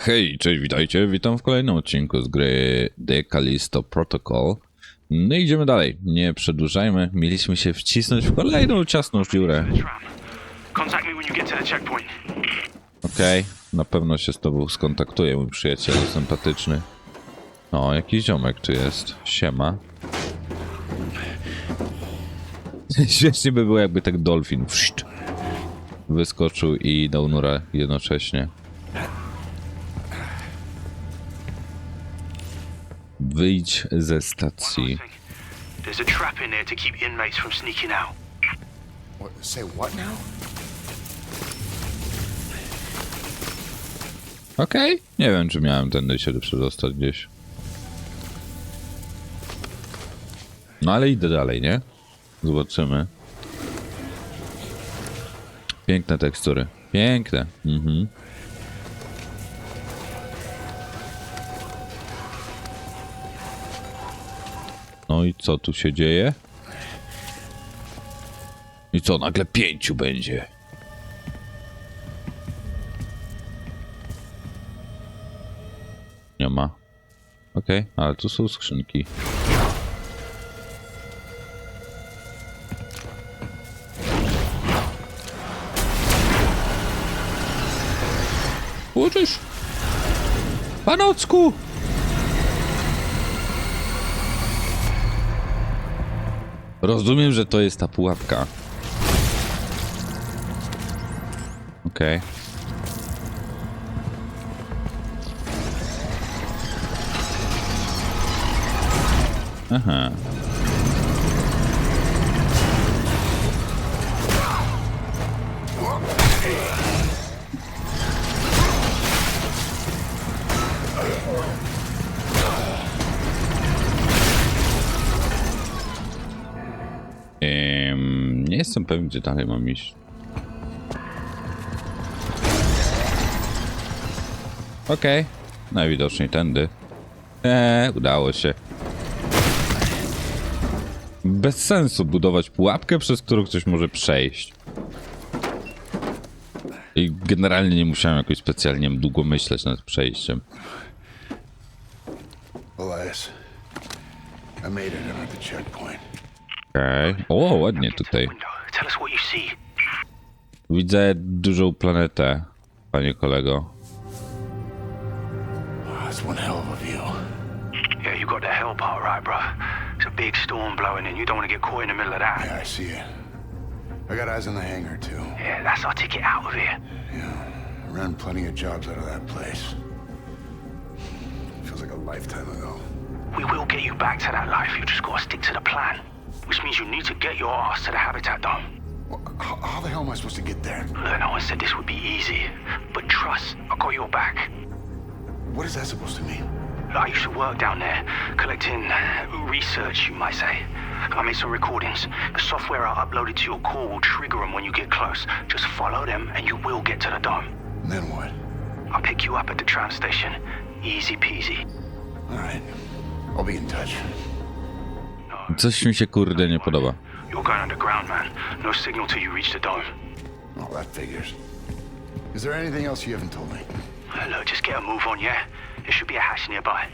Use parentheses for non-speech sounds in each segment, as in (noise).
Hej, cześć, witajcie. Witam w kolejnym odcinku z gry The Callisto Protocol. No i idziemy dalej. Nie przedłużajmy. Mieliśmy się wcisnąć w kolejną ciasną dziurę. Okej, na pewno się z tobą skontaktuję, mój przyjacielu sympatyczny. O, jakiś ziomek tu jest. Siema. (laughs) Świetnie by było, jakby tak dolfin wyskoczył i dał nurę jednocześnie. Wyjdź ze stacji. There's a trap in there to keep inmates from sneaking out. What, say what now? Okej. Nie wiem, czy miałem tędy się przedostać gdzieś. No ale idę dalej, nie? Zobaczymy. Piękne tekstury. Piękne. Mhm. No i co tu się dzieje? I co, nagle pięciu będzie? Nie ma. Okej, ale tu są skrzynki. Uczysz? Panocku! Rozumiem, że to jest ta pułapka. Okej. Aha. Jestem pewien, gdzie dalej mam iść. Okej, najwidoczniej tędy. Eee, udało się. Bez sensu budować pułapkę, przez którą ktoś może przejść. I generalnie nie musiałem jakoś specjalnie długo myśleć nad przejściem. Elias, I made it. I'm at the checkpoint. Okej. O, ładnie tutaj. Window. Tell us what you see. Widzę dużą planetę, panie kolego. That's one hell of a view. Yeah, you got the hell part right, bruh. It's a big storm blowing in. You don't want to get caught in the middle of that. Yeah, I see it. I got eyes on the hangar too. Yeah, that's our ticket out of here. Yeah, I ran plenty of jobs out of that place. Feels like a lifetime ago. We will get you back to that life. You just gotta stick to the plan. Which means you need to get your ass to the Habitat Dome. Well, how, how the hell am I supposed to get there? Look, no one said this would be easy. But trust, I got your back. What is that supposed to mean? I used to work down there, collecting research, you might say. I made some recordings. The software I uploaded to your core will trigger them when you get close. Just follow them and you will get to the dome. And then what? I'll pick you up at the tram station. Easy peasy. All right. I'll be in touch. Coś mi się kurde nie podoba. You're going underground, man. No signal till you reach the dome. Oh, that figures. Is there anything else you haven't told me? Uh, Look, just get a move on, yeah? There should be a hatch nearby.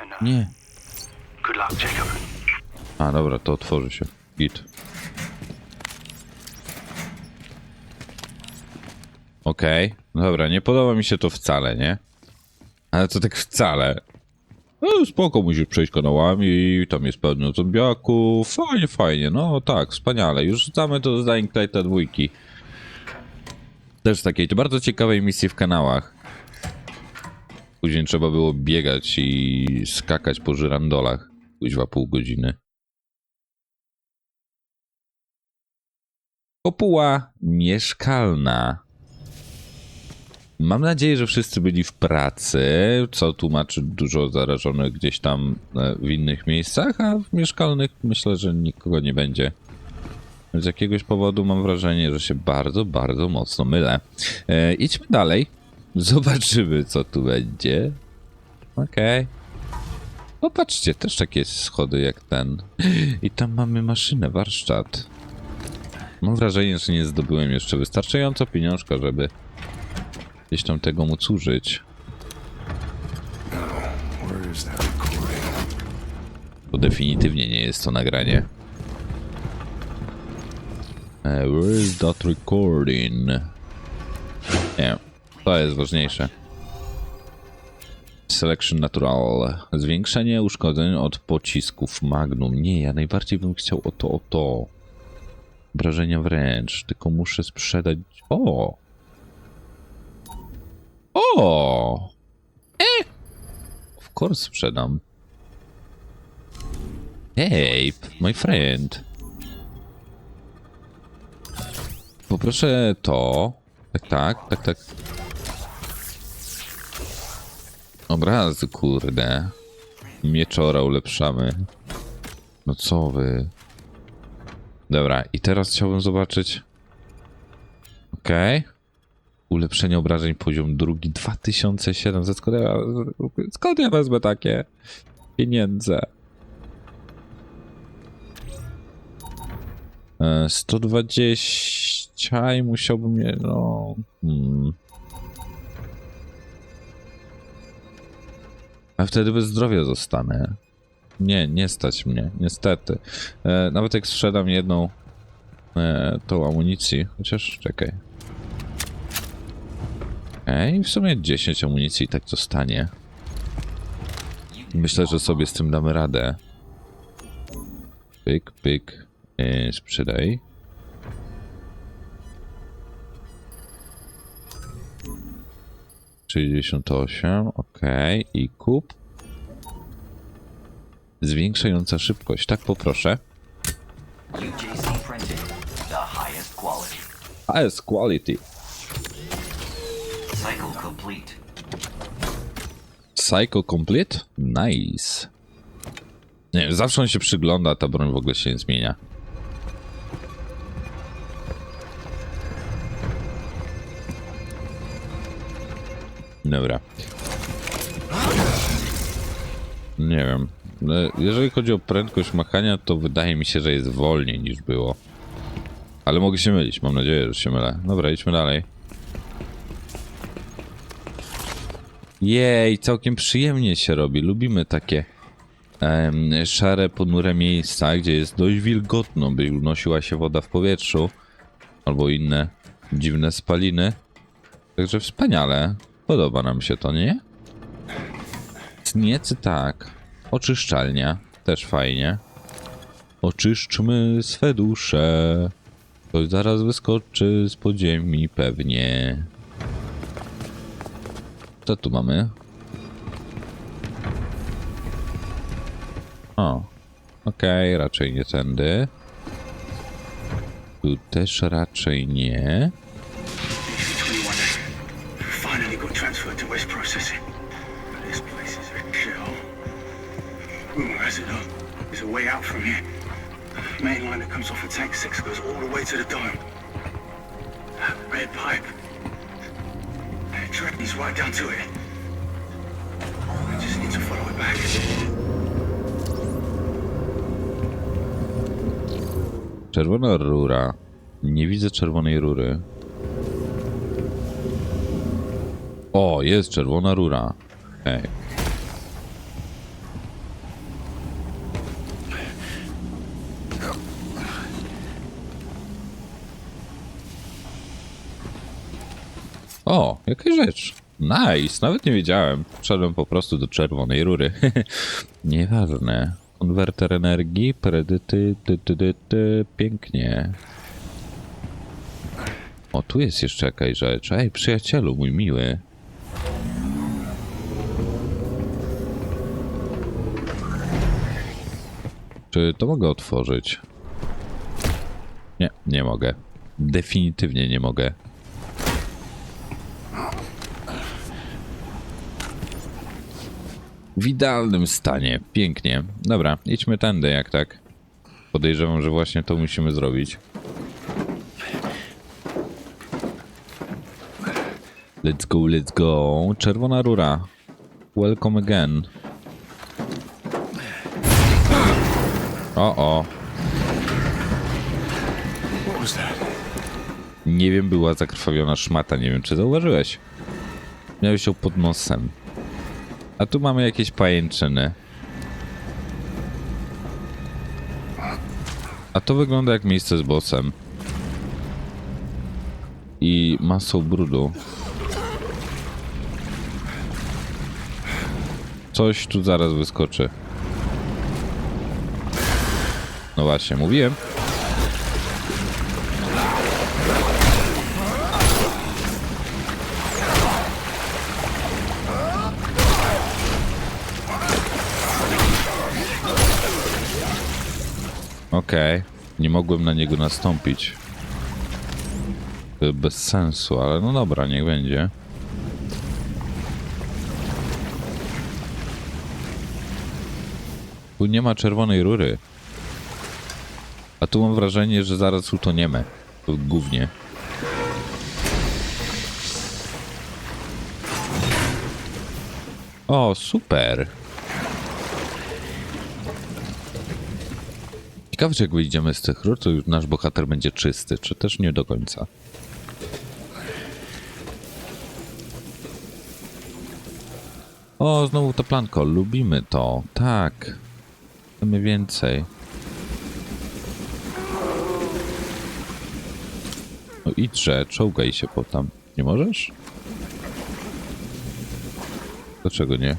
And uh, Nie. good luck, Jacob. A, dobra, to otworzy się. Git. Okej. Dobra, nie podoba mi się to wcale, nie? Ale to tak wcale. No, spoko, musisz przejść kanałami, tam jest pełno zombiaków. Fajnie, fajnie, no tak, wspaniale. Już rzucamy to z Dying Lighta dwójki. Też takiej bardzo ciekawej misji w kanałach. Później trzeba było biegać i skakać po żyrandolach. Kuźwa pół godziny. Kopuła mieszkalna. Mam nadzieję, że wszyscy byli w pracy, co tłumaczy dużo zarażonych gdzieś tam e, w innych miejscach, a w mieszkalnych myślę, że nikogo nie będzie. Z jakiegoś powodu mam wrażenie, że się bardzo, bardzo mocno mylę. E, idźmy dalej. (laughs) Zobaczymy, co tu będzie. Okej. Popatrzcie, też takie schody jak ten. I tam mamy maszynę, warsztat. Mam wrażenie, że nie zdobyłem jeszcze wystarczająco pieniążka, żeby gdzieś tam tego móc użyć. To definitywnie nie jest to nagranie. E, Where is that recording? Nie, to jest ważniejsze. Selection Natural. Zwiększenie uszkodzeń od pocisków Magnum. Nie, ja najbardziej bym chciał o to, o to. Obrażenia wręcz. Tylko muszę sprzedać... O! O! E! Of course sprzedam. Hey, my friend. Poproszę to. Tak, tak, tak, tak. Obrazy, kurde. Mieczora ulepszamy. No co wy? Dobra, i teraz chciałbym zobaczyć. Okej. Ulepszenie obrażeń poziom drugi 2700. Skąd ja, skąd ja wezmę takie pieniądze? E, 120 i musiałbym je, no... Hmm. A wtedy bez zdrowia zostanę. Nie, nie stać mnie, niestety. E, nawet jak sprzedam jedną e, tą amunicji, chociaż czekaj. Ej, w sumie 10 amunicji i tak zostanie. Myślę, że sobie z tym damy radę. Pyk, pyk. E, sprzedaj. Sześćdziesiąt osiem, ok, i kup. Zwiększająca szybkość, tak poproszę. UJC printing, the highest quality. Highest quality. Complete. Psycho complete? Nice. Nie wiem, zawsze on się przygląda, ta broń w ogóle się nie zmienia. Dobra. Nie wiem. E, Jeżeli chodzi o prędkość machania, to wydaje mi się, że jest wolniej niż było. Ale mogę się mylić, mam nadzieję, że się mylę. Dobra, idźmy dalej. Jej, całkiem przyjemnie się robi. Lubimy takie em, szare, ponure miejsca, gdzie jest dość wilgotno, by unosiła się woda w powietrzu albo inne dziwne spaliny. Także wspaniale. Podoba nam się to, nie? Niecy tak. Oczyszczalnia. Też fajnie. Oczyszczmy swe dusze. Ktoś zaraz wyskoczy z podziemi pewnie. Co tu mamy? O, okej, raczej nie tędy. Tu też raczej nie. DC-21 has finally got transferred to West Processing. But this place is a shithole. Rumor has it, though, there's a way out from here. The main that comes off of Tank 6 goes all the way to the dome. Red pipe. Down to it. I just need to follow it back. Czerwona rura. Nie widzę czerwonej rury. O, jest czerwona rura. Okej. O, jaka rzecz. Nice, nawet nie wiedziałem. Wszedłem po prostu do czerwonej rury. (laughs) Nieważne. Konwerter energii, predyty, ty, ty, ty, ty, pięknie. O, tu jest jeszcze jakaś rzecz. Ej, przyjacielu, mój miły. Czy to mogę otworzyć? Nie, nie mogę. Definitywnie nie mogę. W idealnym stanie. Pięknie. Dobra, idźmy tędy, jak tak. Podejrzewam, że właśnie to musimy zrobić. Let's go, let's go. Czerwona rura. Welcome again. O, o. Nie wiem, była zakrwawiona szmata. Nie wiem, czy zauważyłeś. Miałeś ją pod nosem. A tu mamy jakieś pajęczyny. A to wygląda jak miejsce z bossem. I masą brudu. Coś tu zaraz wyskoczy. No właśnie, mówiłem. Okej. Nie mogłem na niego nastąpić. Bez sensu, ale no dobra, niech będzie. Tu nie ma czerwonej rury. A tu mam wrażenie, że zaraz utoniemy. To głównie. O, super. Ciekawe, czy jak wyjdziemy z tych rur, to już nasz bohater będzie czysty, czy też nie do końca. O, znowu to planko. Lubimy to. Tak. Chcemy więcej. No idźże, czołgaj się potem. Nie możesz? Dlaczego nie?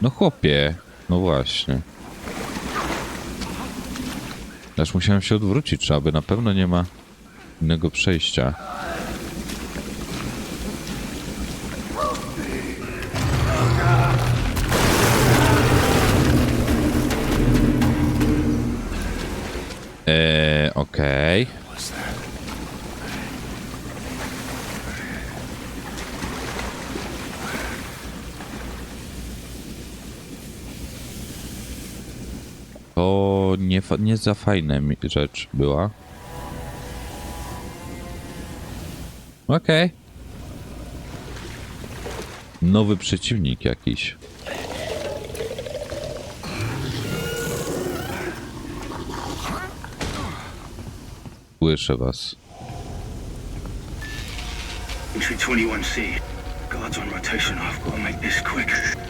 No chłopie. No właśnie. Aż musiałem się odwrócić, trzeba by na pewno nie ma innego przejścia. Eee, okej. Nie, nie za fajna rzecz była. Okej. Nowy przeciwnik jakiś. Słyszę was. Entry 21C. Guards on rotation. Make this quick.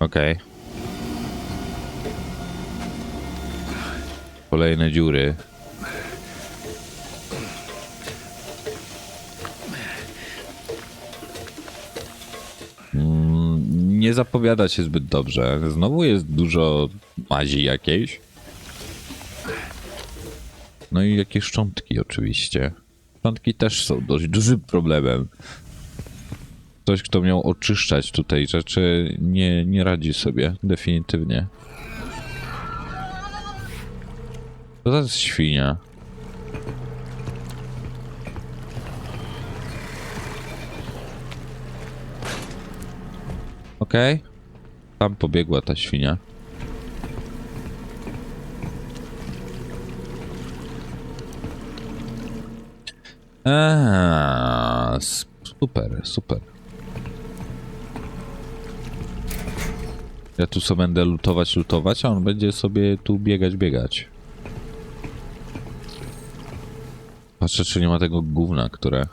Okej. Kolejne dziury. Mm, Nie zapowiada się zbyt dobrze. Znowu jest dużo mazi jakiejś. No i jakieś szczątki oczywiście. Szczątki też są dość dużym problemem. Ktoś, kto miał oczyszczać tutaj rzeczy, nie, nie radzi sobie, definitywnie. To jest świnia. Okej. Tam pobiegła ta świnia. Eee, super, super. Ja tu sobie będę lutować, lutować, a on będzie sobie tu biegać, biegać. Patrzę, czy nie ma tego gówna, które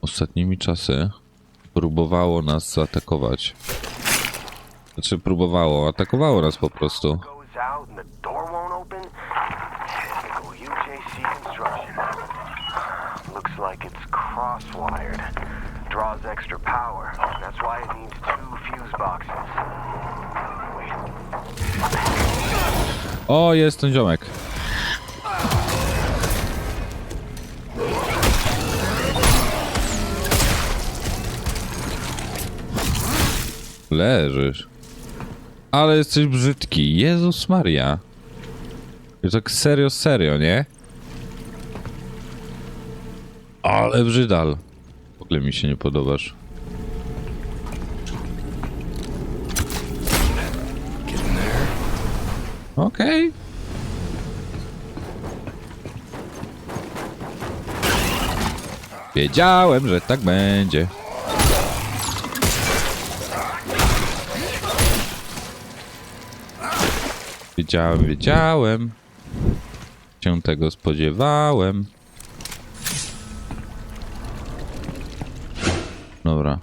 ostatnimi czasy próbowało nas zaatakować. Znaczy próbowało, atakowało nas po prostu. Looks like it's cross-wired. Draws extra power. That's why it O, jest ten ziomek. Leżysz. Ale jesteś brzydki. Jezus Maria. Jest tak serio, serio, nie? Ale brzydal. W ogóle mi się nie podobasz. Okej. Wiedziałem, że tak będzie. Wiedziałem, wiedziałem. Się tego spodziewałem. Dobra.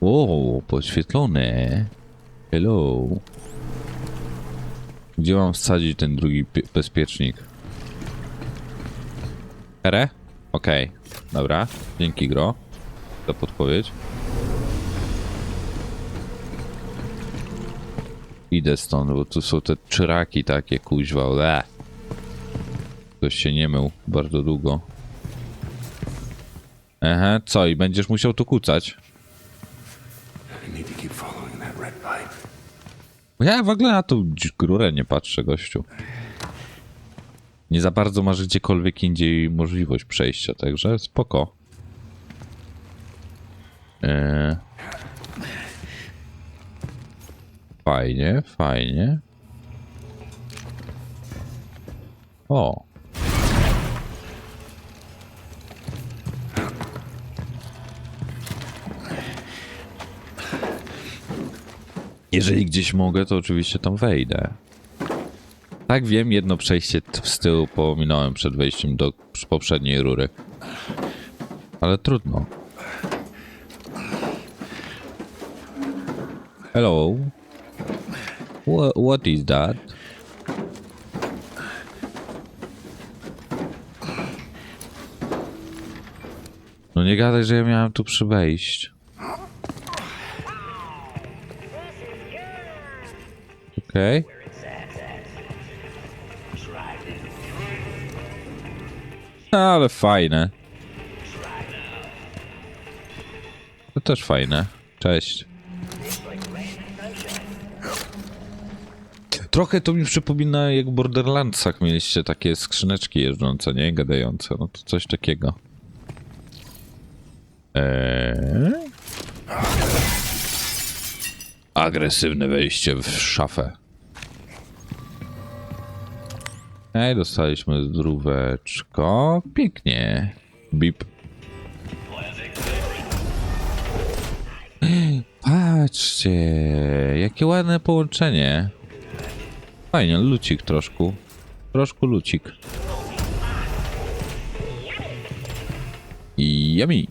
O, podświetlone. Hello. Gdzie mam wsadzić ten drugi pie- bezpiecznik? Ere? Okej. Dobra. Dzięki, Gro. Za podpowiedź. Idę stąd, bo tu są te czyraki takie, kuźwa, le. Ktoś się nie mył bardzo długo. Aha, co? I będziesz musiał tu kucać? I need to keep following that red pipe. Ja w ogóle na tą rurę nie patrzę, gościu. Nie za bardzo masz gdziekolwiek indziej możliwość przejścia, także spoko. Eee. Fajnie, fajnie. O. Jeżeli gdzieś mogę, to oczywiście tam wejdę. Tak wiem, jedno przejście z tyłu pominąłem przed wejściem do poprzedniej rury. Ale trudno. Hello. What, is that? No nie gadaj, że ja miałem tu przywejść. Okej. Ale fajne. To też fajne. Cześć. Trochę to mi przypomina jak w Borderlandsach mieliście takie skrzyneczki jeżdżące, nie? Gadające. No to coś takiego. Eee? Agresywne wejście w szafę. Ej, dostaliśmy zdróweczko. Pięknie. Bip. Patrzcie, jakie ładne połączenie. Fajnie, lucik troszkę. Troszkę lucik. Yummy.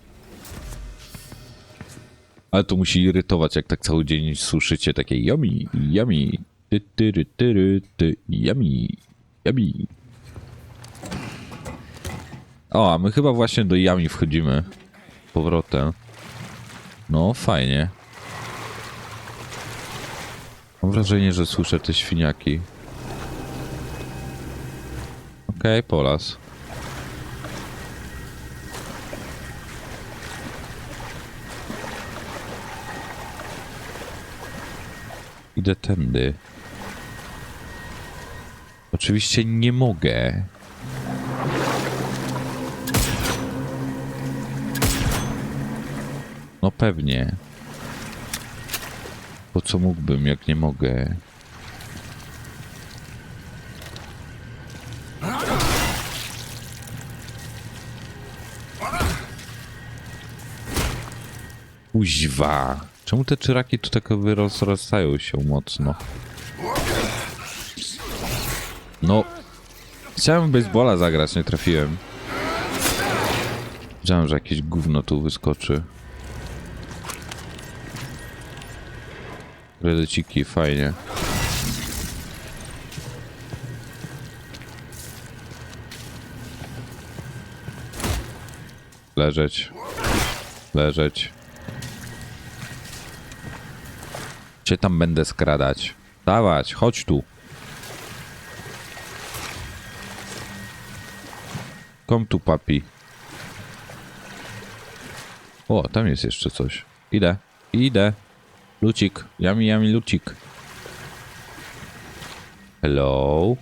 Ale to musi irytować, jak tak cały dzień słyszycie takie yummy, yummy, ty, ty, ty, ty, ty, yummy, yummy. O, a my chyba właśnie do yummy wchodzimy. Powrotem. No, fajnie. Mam wrażenie, że słyszę te świniaki. Okej, polas. Idę tędy. Oczywiście nie mogę. No pewnie. Po co mógłbym, jak nie mogę? Kuźwa. Czemu te czyraki tu tak rozrastają się mocno? No. Chciałem w baseballa zagrać, nie trafiłem. Wiedziałem, że jakieś gówno tu wyskoczy. Kredyciki, fajnie. Leżeć. Leżeć. Cię tam będę skradać. Dawać, chodź tu. Kom tu, papi. O, tam jest jeszcze coś. Idę, idę. Lucik, yummy, yummy, lucik. Hello.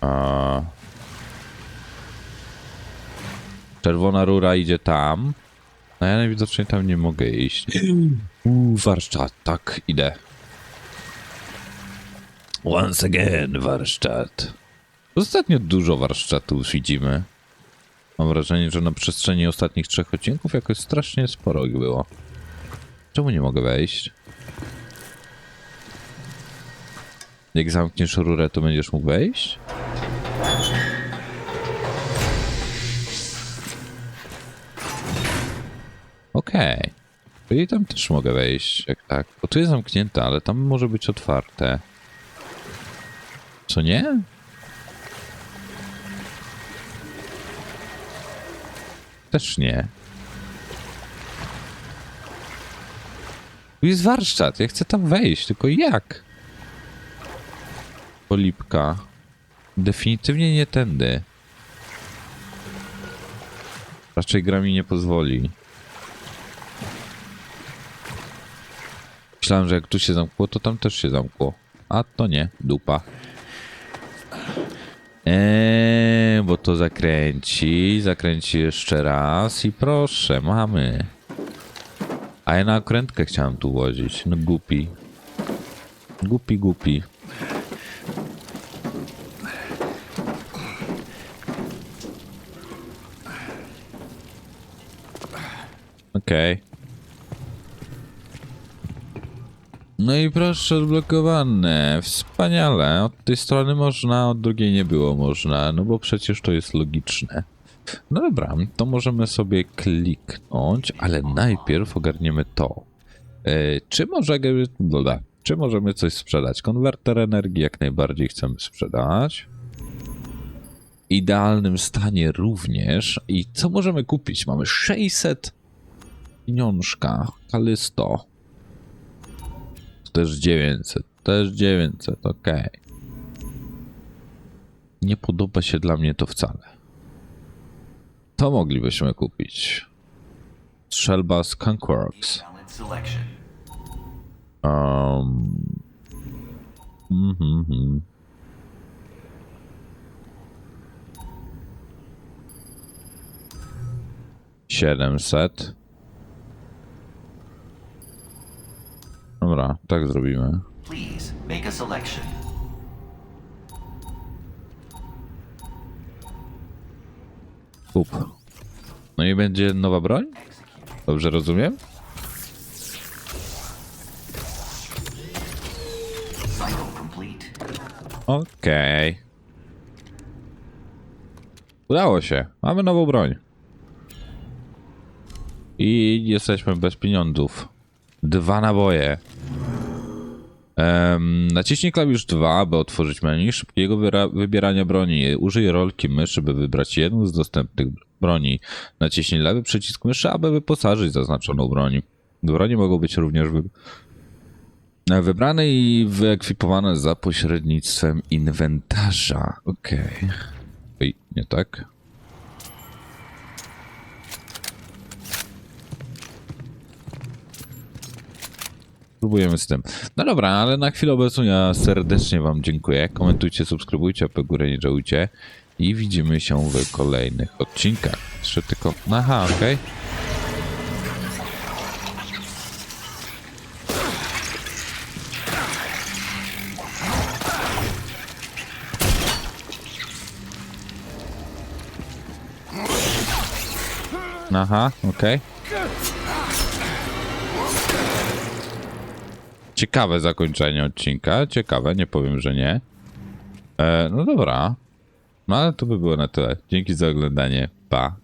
A. Czerwona rura idzie tam. A ja najwidoczniej tam nie mogę iść. Uuu, warsztat, tak, idę. Once again, warsztat. Ostatnio dużo warsztatów widzimy. Mam wrażenie, że na przestrzeni ostatnich trzech odcinków jakoś strasznie sporo ich było. Czemu nie mogę wejść? Jak zamkniesz rurę, to będziesz mógł wejść? Okej. Czyli tam też mogę wejść, jak tak. Bo tu jest zamknięte, ale tam może być otwarte. Co nie? Też nie. Tu jest warsztat, ja chcę tam wejść, tylko jak? Polipka. Definitywnie nie tędy. Raczej gra mi nie pozwoli. Myślałem, że jak tu się zamkło, to tam też się zamkło. A to nie, dupa. Eee, bo to zakręci, zakręci jeszcze raz i proszę, mamy. A ja na okrętkę chciałem tu wozić. No głupi. Głupi, głupi. Okej. No i proszę, odblokowane. Wspaniale. Od tej strony można, od drugiej nie było można, no bo przecież to jest logiczne. No dobra, to możemy sobie kliknąć, ale najpierw ogarniemy to. E, czy, może, dobra, czy możemy coś sprzedać? Konwerter energii jak najbardziej chcemy sprzedać. Idealnym stanie również. I co możemy kupić? Mamy 600 pieniążka. Kalysto. Też 900. Też 900, okej. Nie podoba się dla mnie to wcale. To moglibyśmy kupić. Strzelba z selection. Um. Mhm. mhm. Siedemset. Dobra, tak zrobimy. Please make a selection. Kup. No i będzie nowa broń? Dobrze rozumiem? Okej. Udało się. Mamy nową broń. I jesteśmy bez pieniądzów. Dwa naboje. Naciśnij klawisz 2, aby otworzyć menu szybkiego wybierania broni. Użyj rolki myszy, by wybrać jedną z dostępnych broni. Naciśnij lewy przycisk myszy, aby wyposażyć zaznaczoną broń. Bronie mogą być również wy- Wybrane i wyekwipowane za pośrednictwem inwentarza. Okej. Oj, nie tak. Spróbujemy z tym. No dobra, ale na chwilę obecną ja serdecznie Wam dziękuję. Komentujcie, subskrybujcie, łapę górę nie żałujcie. I widzimy się w kolejnych odcinkach. Jeszcze tylko... Aha, okej. Aha, okej. Ciekawe zakończenie odcinka. Ciekawe, nie powiem, że nie. E, no dobra. No ale to by było na tyle. Dzięki za oglądanie. Pa.